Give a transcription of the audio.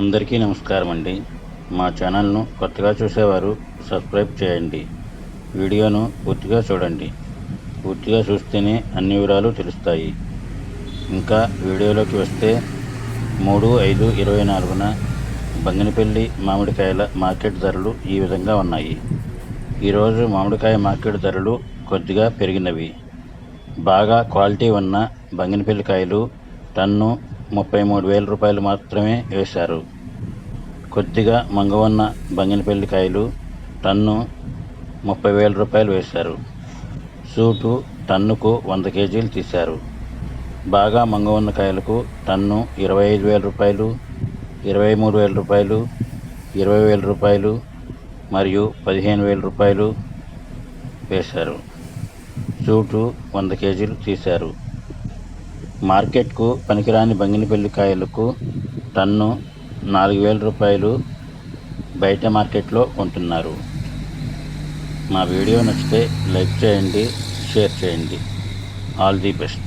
అందరికీ నమస్కారం అండి. మా ఛానల్ను కొత్తగా చూసేవారు సబ్స్క్రైబ్ చేయండి. వీడియోను పూర్తిగా చూడండి. పూర్తిగా చూస్తేనే అన్ని వివరాలు తెలుస్తాయి. ఇంకా వీడియోలోకి వస్తే మూడు ఐదు ఇరవై నాలుగున బంగినపల్లి మామిడికాయల మార్కెట్ ధరలు ఈ విధంగా ఉన్నాయి. ఈరోజు మామిడికాయ మార్కెట్ ధరలు కొద్దిగా పెరిగినవి. బాగా క్వాలిటీ ఉన్న బంగినపల్లి కాయలు టన్ను ముప్పై మూడు వేల రూపాయలు మాత్రమే వేశారు. కొద్దిగా మంగవన్న బంగినపల్లి కాయలు టన్ను ముప్పై వేల రూపాయలు వేశారు. సూటు టన్నుకు వంద కేజీలు తీశారు. బాగా మంగవన్న కాయలకు టన్ను ఇరవై ఐదు వేల రూపాయలు ఇరవై మూడు వేల రూపాయలు ఇరవై వేల రూపాయలు మరియు పదిహేను వేల రూపాయలు వేశారు. సూటు వంద కేజీలు తీశారు. మార్కెట్కు పనికిరాని బంగినపల్లి కాయలకు టన్ను నాలుగు వేల రూపాయలు బయట మార్కెట్లో కొంటున్నారు. మా వీడియో నచ్చితే లైక్ చేయండి షేర్ చేయండి. All the best.